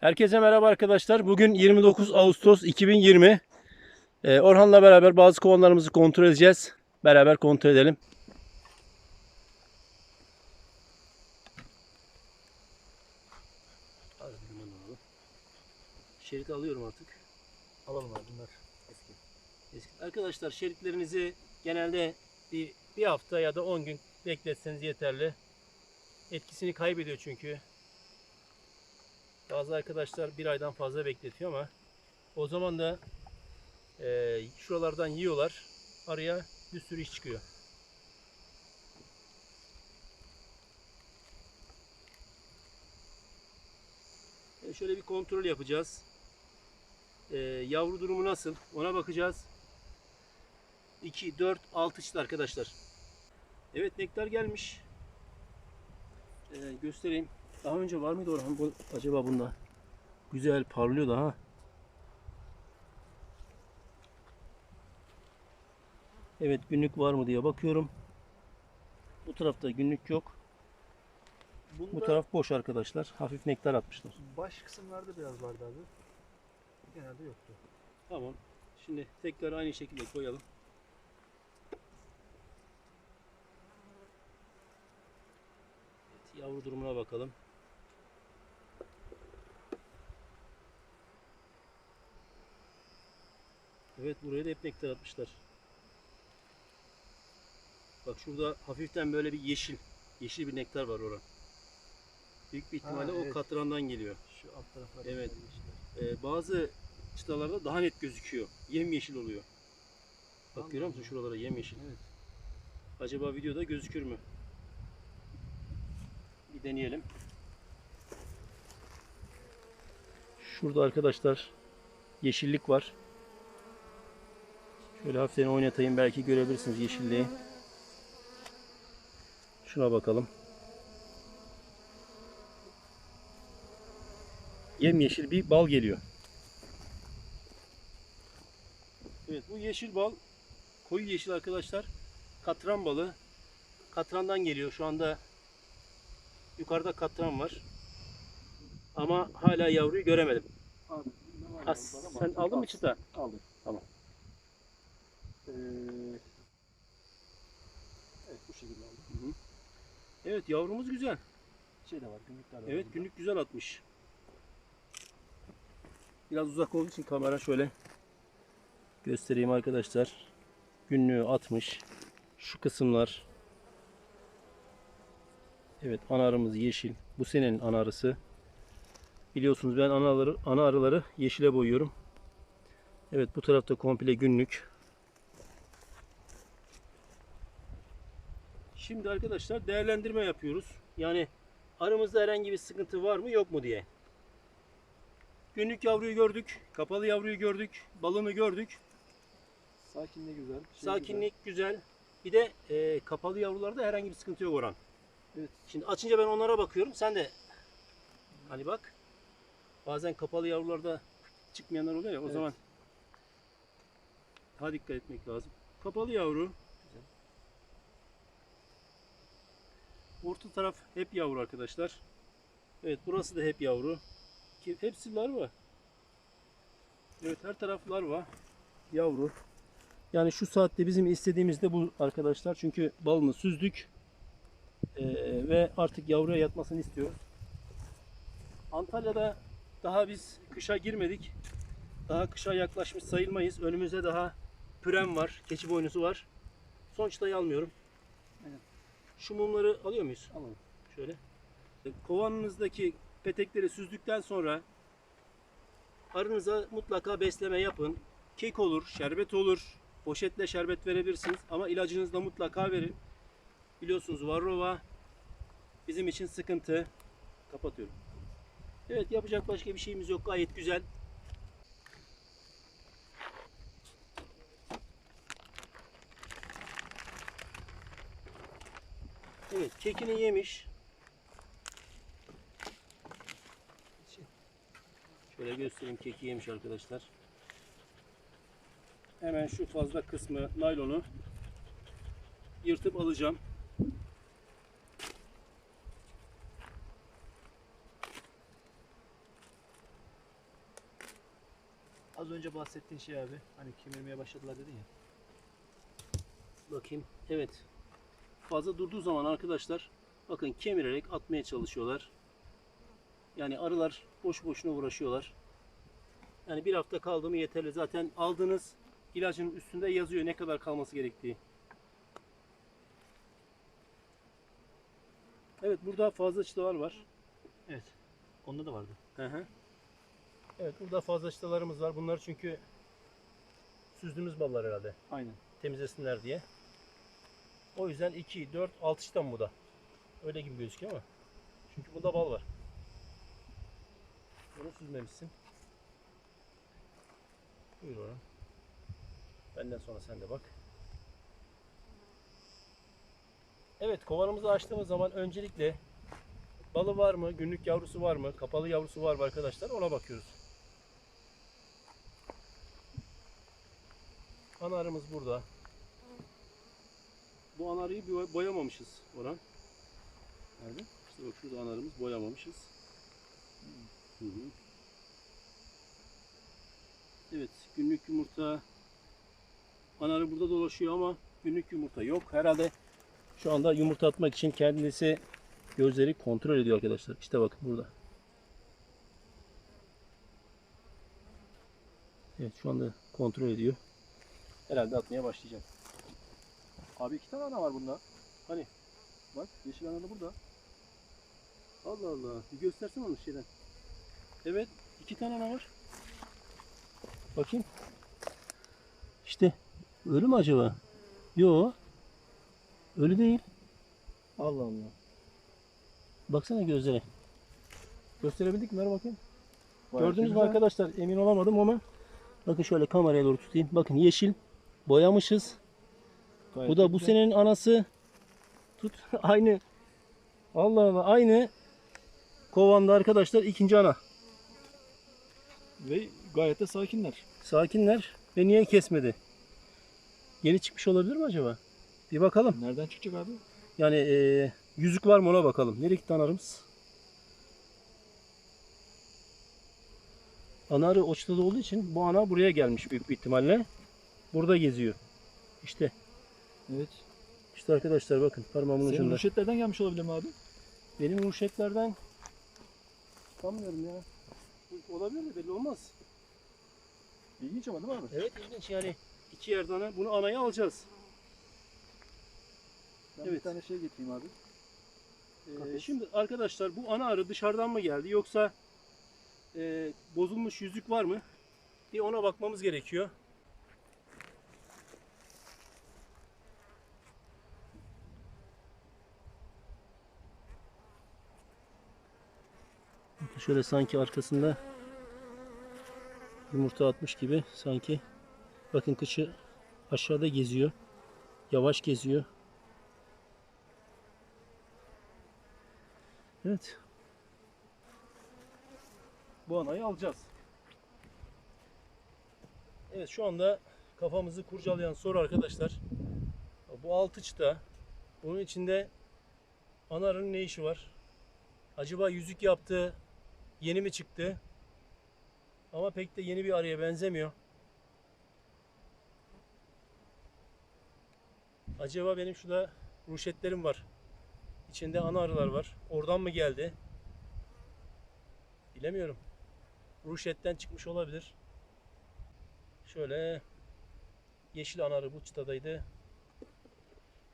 Herkese merhaba arkadaşlar. Bugün 29 Ağustos 2020. Ee, Orhan'la beraber bazı kovanlarımızı kontrol edeceğiz. Beraber kontrol edelim. Şerit alıyorum artık. Alalım abi bunlar eski. Eski- Arkadaşlar şeritlerinizi genelde bir, bir hafta ya da 10 gün bekletseniz yeterli. Etkisini kaybediyor çünkü. Bazı arkadaşlar bir aydan fazla bekletiyor ama o zaman da e, şuralardan yiyorlar. Araya bir sürü iş çıkıyor. E, şöyle bir kontrol yapacağız. E, yavru durumu nasıl? Ona bakacağız. 2, 4, 6 çıt arkadaşlar. Evet nektar gelmiş. Ee, göstereyim. Daha önce var mıydı Orhan bu, acaba bunda? Güzel parlıyor da ha. Evet günlük var mı diye bakıyorum. Bu tarafta günlük yok. Bunda Bu taraf boş arkadaşlar. Hafif nektar atmışlar. baş kısımlarda biraz vardı abi. Genelde yoktu. Tamam. Şimdi tekrar aynı şekilde koyalım. Evet, yavru durumuna bakalım. Evet buraya da hep nektar atmışlar. Bak şurada hafiften böyle bir yeşil, yeşil bir nektar var orada. Büyük bir ihtimalle o evet. katrandan geliyor. Şu alt taraflar. Evet. Ee, bazı çıtalarda daha net gözüküyor. Yemyeşil oluyor. Bak Allah görüyor musun şuralara yemyeşil. Evet. Acaba videoda gözükür mü? Bir deneyelim. Şurada arkadaşlar yeşillik var. Şöyle hafiften oynatayım belki görebilirsiniz yeşilliği. Şuna bakalım. Yemyeşil bir bal geliyor. Evet bu yeşil bal koyu yeşil arkadaşlar. Katran balı. Katrandan geliyor. Şu anda yukarıda katran var. Ama hala yavruyu göremedim. Abi, ama- sen aldın mı çıta? Aldım. Tamam. Ee, evet bu şekilde aldım. Evet yavrumuz güzel. Şey de var günlükler var Evet günlük güzel atmış. Biraz uzak olduğu için kamera şöyle göstereyim arkadaşlar. Günlüğü atmış. Şu kısımlar. Evet ana arımız yeşil. Bu senenin ana arısı. Biliyorsunuz ben ana arıları, ana arıları yeşile boyuyorum. Evet bu tarafta komple günlük. Şimdi arkadaşlar değerlendirme yapıyoruz. Yani aramızda herhangi bir sıkıntı var mı yok mu diye. Günlük yavruyu gördük, kapalı yavruyu gördük, balını gördük. Sakinliği güzel. şey Sakinlik güzel. Bir de e, kapalı yavrularda herhangi bir sıkıntı yok Orhan. Evet. Şimdi açınca ben onlara bakıyorum. Sen de hani bak. Bazen kapalı yavrularda çıkmayanlar oluyor ya. O Evet. zaman daha dikkat etmek lazım. Kapalı yavru. Orta taraf hep yavru arkadaşlar. Evet burası da hep yavru. Hepsi larva. Evet her taraf larva. Yavru. Yani şu saatte bizim istediğimiz de bu arkadaşlar. Çünkü balını süzdük. Ee, ve artık yavruya yatmasını istiyoruz. Antalya'da daha biz kışa girmedik. Daha kışa yaklaşmış sayılmayız. Önümüzde daha pürem var. Keçi boynuzu var. Son çıtayı almıyorum. Şu mumları alıyor muyuz? Alalım. Şöyle. Kovanınızdaki petekleri süzdükten sonra arınıza mutlaka besleme yapın. Kek olur, şerbet olur. Poşetle şerbet verebilirsiniz ama ilacınızı da mutlaka verin. Biliyorsunuz varroa bizim için sıkıntı. Kapatıyorum. Evet yapacak başka bir şeyimiz yok. Gayet güzel. Evet kekini yemiş. Şöyle göstereyim keki yemiş arkadaşlar. Hemen şu fazla kısmı naylonu yırtıp alacağım. Az önce bahsettiğin şey abi. Hani kemirmeye başladılar dedin ya. Bakayım. Evet. Fazla durduğu zaman arkadaşlar bakın kemirerek atmaya çalışıyorlar. Yani arılar boş boşuna uğraşıyorlar. Yani bir hafta kaldı mı yeterli. Zaten aldığınız ilacın üstünde yazıyor ne kadar kalması gerektiği. Evet burada fazla çıtalar var. Evet. Onda da vardı. Hı hı. Evet burada fazla çıtalarımız var. Bunlar çünkü süzdüğümüz ballar herhalde. Aynen. temizlesinler diye. O yüzden 2, 4, 6 çıtan bu da. Öyle gibi gözüküyor ama. Çünkü bunda bal var. Bunu süzmemişsin. Buyur Orhan. Benden sonra sen de bak. Evet kovanımızı açtığımız zaman öncelikle balı var mı, günlük yavrusu var mı, kapalı yavrusu var mı arkadaşlar ona bakıyoruz. Ana arımız burada. Anarıyı boy- boyamamışız Orhan. Nerede? İşte bak şurada anarımız boyamamışız. Hı hı. Evet günlük yumurta anarı burada dolaşıyor ama günlük yumurta yok. Herhalde şu anda yumurta atmak için kendisi gözleri kontrol ediyor arkadaşlar. İşte bakın burada. Evet şu anda kontrol ediyor. Herhalde atmaya başlayacak. Abi iki tane ana var bunda. Hani? Bak yeşil ana da burada. Allah Allah. Bir göstersin onu şeyden. Evet. iki tane ana var. Bakayım. İşte. Ölü mü acaba? Yo. Ölü değil. Allah Allah. Baksana gözlere. Gösterebildik mi? Ver bakayım. Gördünüz mü arkadaşlar? Emin olamadım ama bakın şöyle kameraya doğru tutayım. Bakın yeşil boyamışız. Bu da bu senenin anası. Tut. aynı. Allah Allah. Aynı kovanda arkadaşlar ikinci ana. Ve gayet de sakinler. Sakinler ve niye kesmedi? Yeni çıkmış olabilir mi acaba? Bir bakalım. Nereden çıkacak abi? Yani eee, yüzük var mı ona bakalım. Nereye gitti anarımız? Ana arı Oçta'da olduğu için bu ana buraya gelmiş büyük bir ihtimalle. Burada geziyor. İşte. Evet. İşte arkadaşlar bakın parmağımın Senin ucunda. ruşetlerden gelmiş olabilir mi abi? Benim murşetlerden sanmıyorum ya. Olabilir mi? Belli olmaz. İlginç ama değil mi abi? Evet ilginç yani. iki yerden bunu anaya alacağız. Ben Evet. bir tane şey getireyim abi. Ee, şimdi arkadaşlar bu ana arı dışarıdan mı geldi yoksa e, bozulmuş yüzük var mı? Bir ona bakmamız gerekiyor. Şöyle sanki arkasında yumurta atmış gibi sanki. Bakın kışı aşağıda geziyor. Yavaş geziyor. Evet. Bu anayı alacağız. Evet şu anda kafamızı kurcalayan soru arkadaşlar. Bu altı çıta. Bunun içinde anarın ne işi var? Acaba yüzük yaptı, yeni mi çıktı? Ama pek de yeni bir arıya benzemiyor. Acaba benim şurada ruşetlerim var. İçinde ana arılar var. Oradan mı geldi? Bilemiyorum. Ruşetten çıkmış olabilir. Şöyle yeşil ana arı bu çıtadaydı.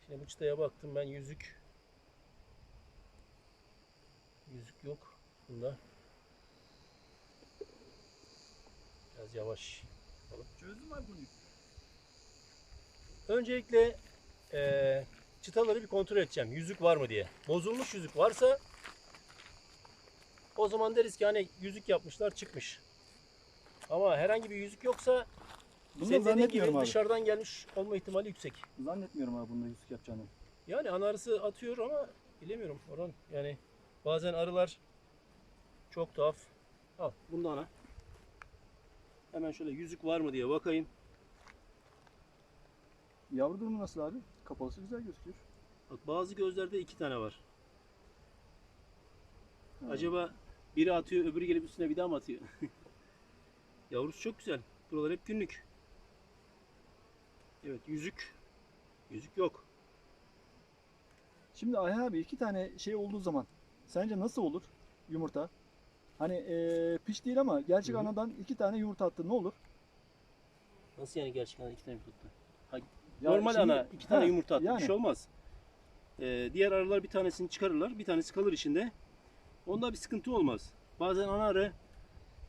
Şimdi bu çıtaya baktım ben yüzük. Yüzük yok bunda. Biraz yavaş. Çözdüm abi bunu. Öncelikle eee, çıtaları bir kontrol edeceğim. Yüzük var mı diye. Bozulmuş yüzük varsa o zaman deriz ki hani yüzük yapmışlar çıkmış. Ama herhangi bir yüzük yoksa Bunu da senin dediğin gibi zannetmiyorum abi. dışarıdan gelmiş olma ihtimali yüksek. Zannetmiyorum abi bunda yüzük yapacağını. Yani ana arısı atıyor ama bilemiyorum Orhan. Yani bazen arılar çok tuhaf. Al bunda ana. Hemen şöyle yüzük var mı diye bakayım. Yavru durumu nasıl abi? Kapalısı güzel gözüküyor. Bak bazı gözlerde iki tane var. Ha. Acaba biri atıyor öbürü gelip üstüne bir daha mı atıyor? Yavrusu çok güzel. buralar hep günlük. Evet yüzük. Yüzük yok. Şimdi Ayhan abi iki tane şey olduğu zaman sence nasıl olur yumurta? Hani eee piş değil ama gerçek Hı hı. anadan iki tane yumurta attı ne olur? Nasıl yani gerçekten iki tane yumurta attı? Ya Normal şimdi- ana iki tane Ha, yumurta attı. yani. Bir şey olmaz. Ee, diğer arılar bir tanesini çıkarırlar. Bir tanesi kalır içinde. Onda bir sıkıntı olmaz. Bazen ana arı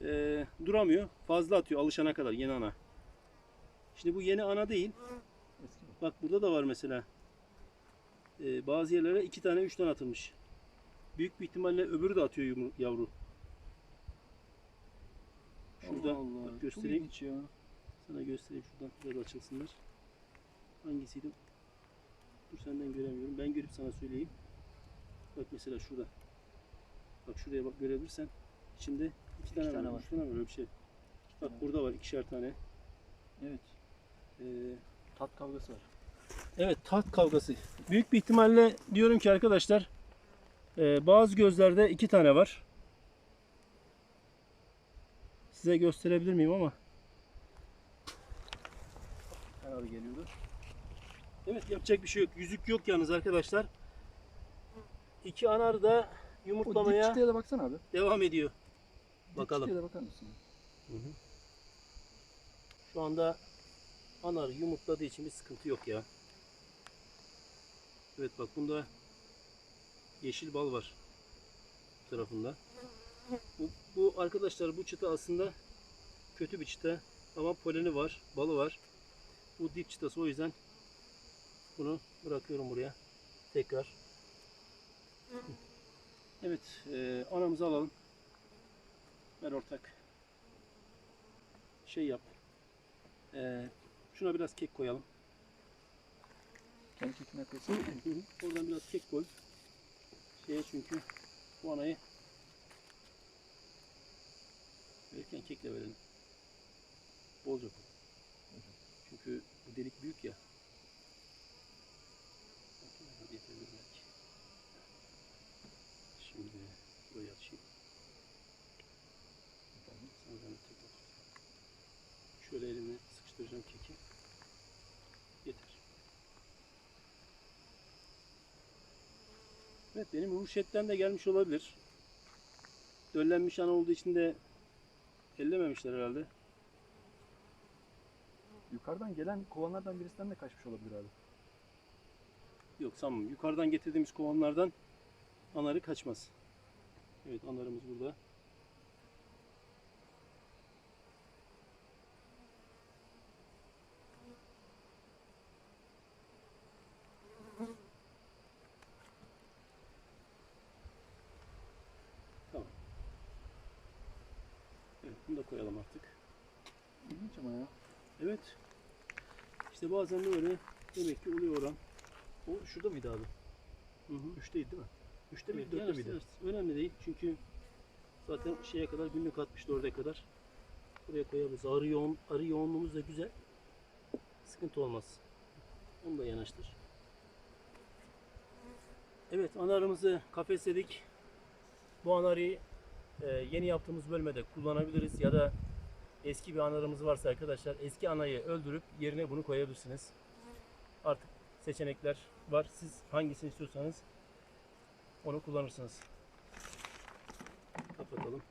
e, duramıyor. Fazla atıyor alışana kadar yeni ana. Şimdi bu yeni ana değil. Eski? Bak burada da var mesela. Ee, bazı yerlere iki tane üç tane atılmış. Büyük bir ihtimalle öbürü de atıyor yumru- yavru. Şurada Allah Allah, bak göstereyim. ya. Sana göstereyim şuradan biraz açılsınlar. Hangisiydi? Dur senden göremiyorum. Ben görüp sana söyleyeyim. Bak mesela şurada. Bak şuraya bak görebilirsen. İçinde iki tane, tane var. var. Üç tane var öyle bir şey. Bak tane burada var ikişer tane. Evet. Ee, Tat kavgası var. evet tat kavgası. Büyük bir ihtimalle diyorum ki arkadaşlar e, bazı gözlerde iki tane var. Size gösterebilir miyim ama. Her abi geliyordu. Evet yapacak bir şey yok. Yüzük yok yalnız arkadaşlar. İki anar da O yumurtlamaya dipçiğe de baksana abi. devam ediyor. Bakalım. Dipçiğe de bakar mısın? Şu anda anar yumurtladığı için bir sıkıntı yok ya. Evet bak bunda yeşil bal var bu tarafında. Bu, bu arkadaşlar bu çıta aslında kötü bir çıta ama poleni var, balı var. Bu dip çıtası o yüzden bunu bırakıyorum buraya. Tekrar. Evet, e, anamızı alalım. Ver ortak. Şey yap. E, şuna biraz kek koyalım. Kendi kekine koysun. Oradan biraz kek koy. Şeye çünkü bu anayı verirken kekle verelim. Bolca koy. Çünkü bu delik büyük ya. Şimdi burayı açayım. Şöyle elimi sıkıştıracağım keki. Yeter. Evet benim ruşetten de gelmiş olabilir. Döllenmiş ana olduğu için de ellememişler herhalde. Yukarıdan gelen kovanlardan birisinden de kaçmış olabilir abi. Yok sanmam. Yukarıdan getirdiğimiz kovanlardan anarı kaçmaz. Evet anarımız burada. Tamam. Evet bunu da koyalım artık. İlginç ama ya. Evet. İşte bazen de öyle demek ki oluyor oran. O şurada mıydı abi? Hı hı. Üçteydi değil mi? Üçte miydi, dörtte miydi? Önemli değil çünkü zaten şeye kadar günlük 64'e kadar buraya koyabiliriz. Arı, yoğun, arı yoğunluğumuz da güzel. Sıkıntı olmaz. Onu da yanaştır. Evet anarımızı kafesledik. Bu anarıyı e, yeni yaptığımız bölmede kullanabiliriz ya da eski bir anarımız varsa arkadaşlar eski anayı öldürüp yerine bunu koyabilirsiniz. Artık seçenekler var. Siz hangisini istiyorsanız onu kullanırsınız. Kapatalım.